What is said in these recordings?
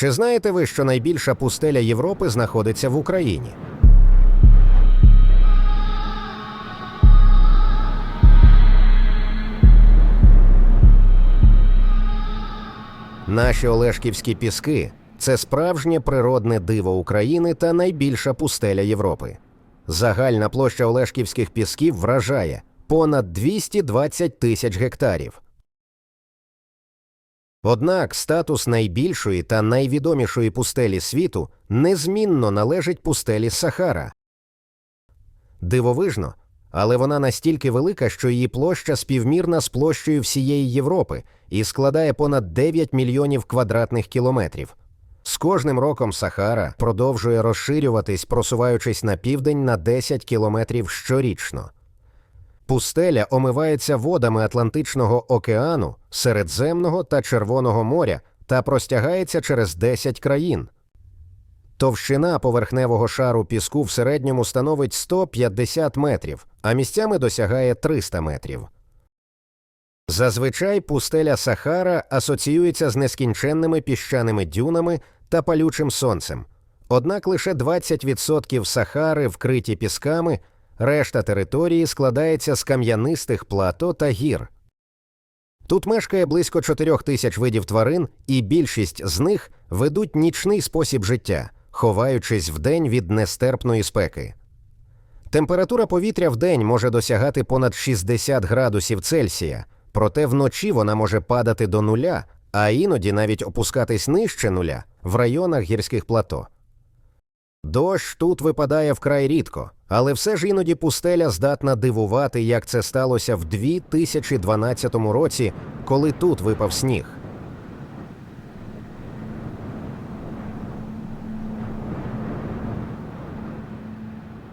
Чи знаєте ви, що найбільша пустеля Європи знаходиться в Україні? Наші Олешківські піски це справжнє природне диво України та найбільша пустеля Європи. Загальна площа Олешківських пісків вражає понад 220 тисяч гектарів. Однак статус найбільшої та найвідомішої пустелі світу незмінно належить пустелі Сахара. Дивовижно, але вона настільки велика, що її площа співмірна з площею всієї Європи і складає понад 9 мільйонів квадратних кілометрів. З кожним роком Сахара продовжує розширюватись, просуваючись на південь на 10 кілометрів щорічно. Пустеля омивається водами Атлантичного океану, Середземного та Червоного моря та простягається через 10 країн. Товщина поверхневого шару піску в середньому становить 150 метрів, а місцями досягає 300 метрів. Зазвичай пустеля Сахара асоціюється з нескінченними піщаними дюнами та палючим сонцем. Однак лише 20% Сахари вкриті пісками, решта території складається з кам'янистих плато та гір. Тут мешкає близько 4 тисяч видів тварин, і більшість з них ведуть нічний спосіб життя, ховаючись вдень від нестерпної спеки. Температура повітря вдень може досягати понад 60 градусів Цельсія, проте вночі вона може падати до нуля, а іноді навіть опускатись нижче нуля в районах гірських плато. Дощ тут випадає вкрай рідко, але все ж іноді пустеля здатна дивувати, як це сталося в 2012 році, коли тут випав сніг.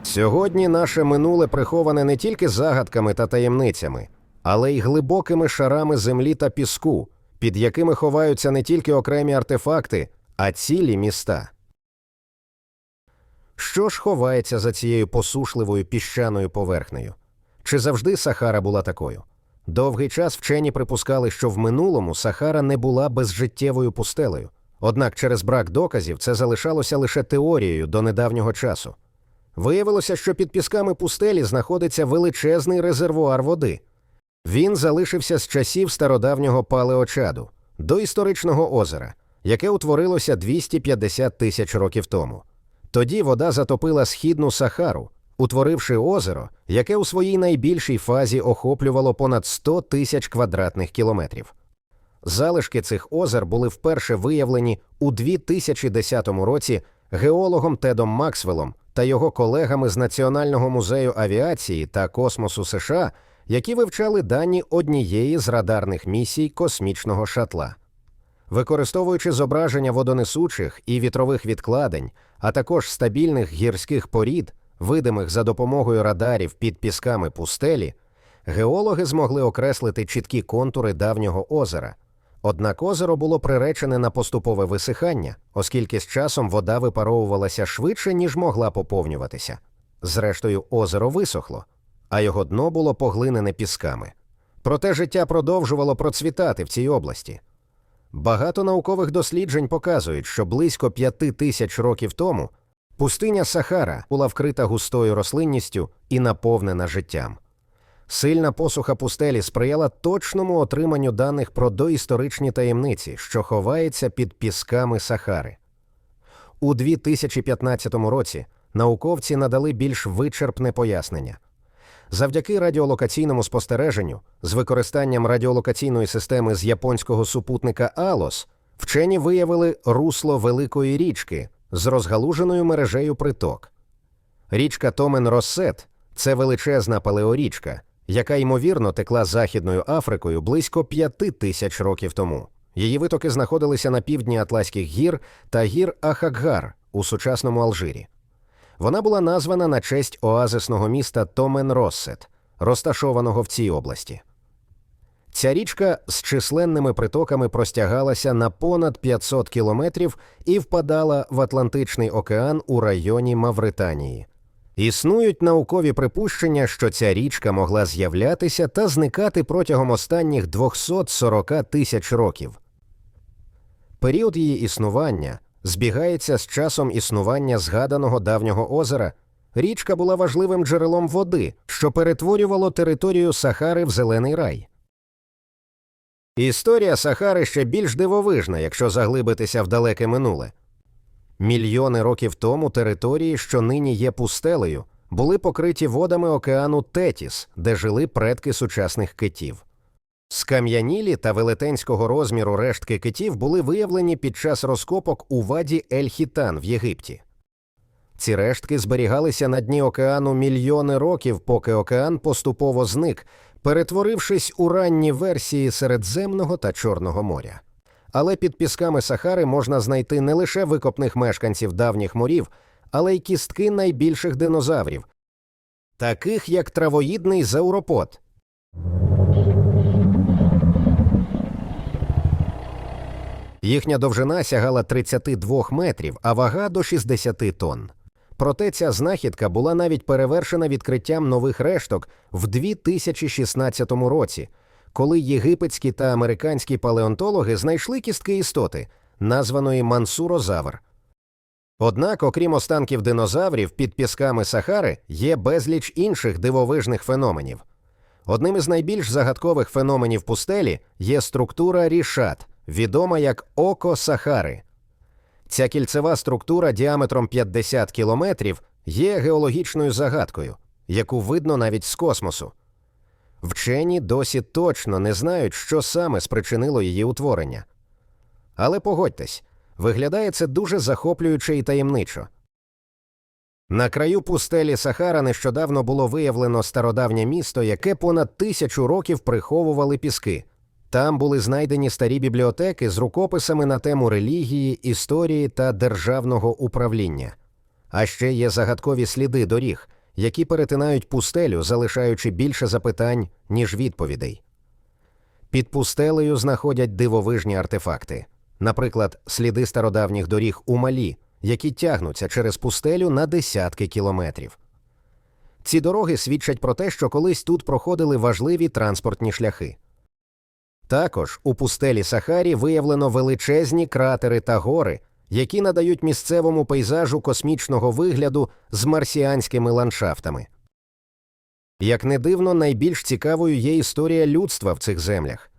Сьогодні наше минуле приховане не тільки загадками та таємницями, але й глибокими шарами землі та піску, під якими ховаються не тільки окремі артефакти, а цілі міста. Що ж ховається за цією посушливою піщаною поверхнею? Чи завжди Сахара була такою? Довгий час вчені припускали, що в минулому Сахара не була безжиттєвою пустелею. Однак через брак доказів це залишалося лише теорією до недавнього часу. Виявилося, що під пісками пустелі знаходиться величезний резервуар води. Він залишився з часів стародавнього палеочаду до історичного озера, яке утворилося 250 тисяч років тому. Тоді вода затопила східну Сахару, утворивши озеро, яке у своїй найбільшій фазі охоплювало понад 100 тисяч квадратних кілометрів. Залишки цих озер були вперше виявлені у 2010 році геологом Тедом Максвеллом та його колегами з Національного музею авіації та космосу США, які вивчали дані однієї з радарних місій космічного шатла. Використовуючи зображення водонесучих і вітрових відкладень, а також стабільних гірських порід, видимих за допомогою радарів під пісками пустелі, геологи змогли окреслити чіткі контури давнього озера. Однак озеро було приречене на поступове висихання, оскільки з часом вода випаровувалася швидше, ніж могла поповнюватися. Зрештою, озеро висохло, а його дно було поглинене пісками. Проте життя продовжувало процвітати в цій області. Багато наукових досліджень показують, що близько п'яти тисяч років тому пустиня Сахара була вкрита густою рослинністю і наповнена життям. Сильна посуха пустелі сприяла точному отриманню даних про доісторичні таємниці, що ховається під пісками Сахари. У 2015 році науковці надали більш вичерпне пояснення. Завдяки радіолокаційному спостереженню з використанням радіолокаційної системи з японського супутника Алос вчені виявили русло великої річки з розгалуженою мережею приток. Річка Томен Россет це величезна палеорічка, яка ймовірно текла Західною Африкою близько п'яти тисяч років тому. Її витоки знаходилися на півдні Атласських гір та гір Ахакгар у сучасному Алжирі. Вона була названа на честь оазисного міста Томен Россет, розташованого в цій області. Ця річка з численними притоками простягалася на понад 500 кілометрів і впадала в Атлантичний океан у районі Мавританії. Існують наукові припущення, що ця річка могла з'являтися та зникати протягом останніх 240 тисяч років. Період її існування збігається з часом існування згаданого давнього озера. Річка була важливим джерелом води, що перетворювало територію Сахари в зелений рай. Історія Сахари ще більш дивовижна, якщо заглибитися в далеке минуле. Мільйони років тому території, що нині є пустелею, були покриті водами океану Тетіс, де жили предки сучасних китів. Скам'янілі та велетенського розміру рештки китів були виявлені під час розкопок у ваді Ель-Хітан в Єгипті. Ці рештки зберігалися на дні океану мільйони років, поки океан поступово зник, перетворившись у ранні версії Середземного та Чорного моря. Але під пісками Сахари можна знайти не лише викопних мешканців давніх морів, але й кістки найбільших динозаврів, таких як травоїдний зауропод. Їхня довжина сягала 32 метрів, а вага до 60 тонн. Проте ця знахідка була навіть перевершена відкриттям нових решток в 2016 році, коли єгипетські та американські палеонтологи знайшли кістки істоти, названої мансурозавр. Однак, окрім останків динозаврів, під пісками Сахари є безліч інших дивовижних феноменів. Одним із найбільш загадкових феноменів пустелі є структура рішат, відома як око Сахари. Ця кільцева структура діаметром 50 кілометрів є геологічною загадкою, яку видно навіть з космосу. Вчені досі точно не знають, що саме спричинило її утворення. Але погодьтесь, виглядає це дуже захоплююче і таємничо. На краю пустелі Сахара нещодавно було виявлено стародавнє місто, яке понад тисячу років приховували піски. Там були знайдені старі бібліотеки з рукописами на тему релігії, історії та державного управління. А ще є загадкові сліди доріг, які перетинають пустелю, залишаючи більше запитань, ніж відповідей. Під пустелею знаходять дивовижні артефакти, наприклад, сліди стародавніх доріг у Малі, які тягнуться через пустелю на десятки кілометрів. Ці дороги свідчать про те, що колись тут проходили важливі транспортні шляхи. Також у пустелі Сахарі виявлено величезні кратери та гори, які надають місцевому пейзажу космічного вигляду з марсіанськими ландшафтами. Як не дивно, найбільш цікавою є історія людства в цих землях.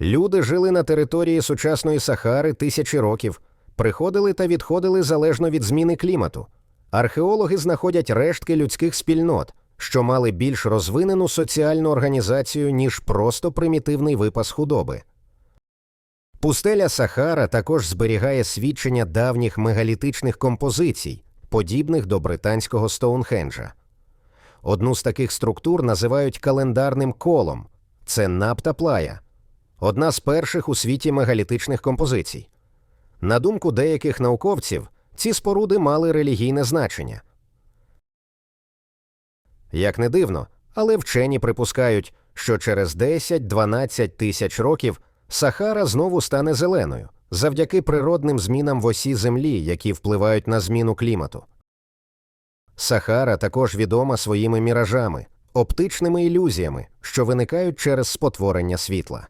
Люди жили на території сучасної Сахари тисячі років, приходили та відходили залежно від зміни клімату. Археологи знаходять рештки людських спільнот, що мали більш розвинену соціальну організацію, ніж просто примітивний випас худоби. Пустеля Сахара також зберігає свідчення давніх мегалітичних композицій, подібних до британського Стоунхенджа. Одну з таких структур називають календарним колом це напта плая, одна з перших у світі мегалітичних композицій. На думку деяких науковців, ці споруди мали релігійне значення. Як не дивно, але вчені припускають, що через 10-12 тисяч років Сахара знову стане зеленою завдяки природним змінам в осі Землі, які впливають на зміну клімату. Сахара також відома своїми міражами, оптичними ілюзіями, що виникають через спотворення світла.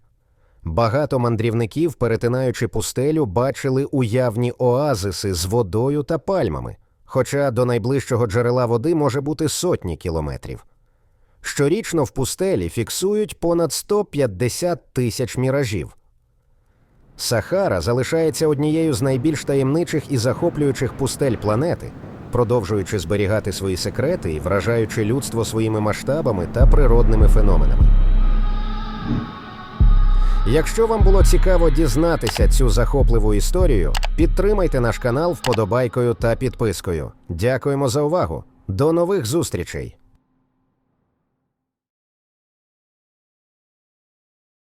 Багато мандрівників, перетинаючи пустелю, бачили уявні оазиси з водою та пальмами, хоча до найближчого джерела води може бути сотні кілометрів. Щорічно в пустелі фіксують понад 150 тисяч міражів. Сахара залишається однією з найбільш таємничих і захоплюючих пустель планети, продовжуючи зберігати свої секрети і вражаючи людство своїми масштабами та природними феноменами. Якщо вам було цікаво дізнатися цю захопливу історію, підтримайте наш канал вподобайкою та підпискою. Дякуємо за увагу. До нових зустрічей!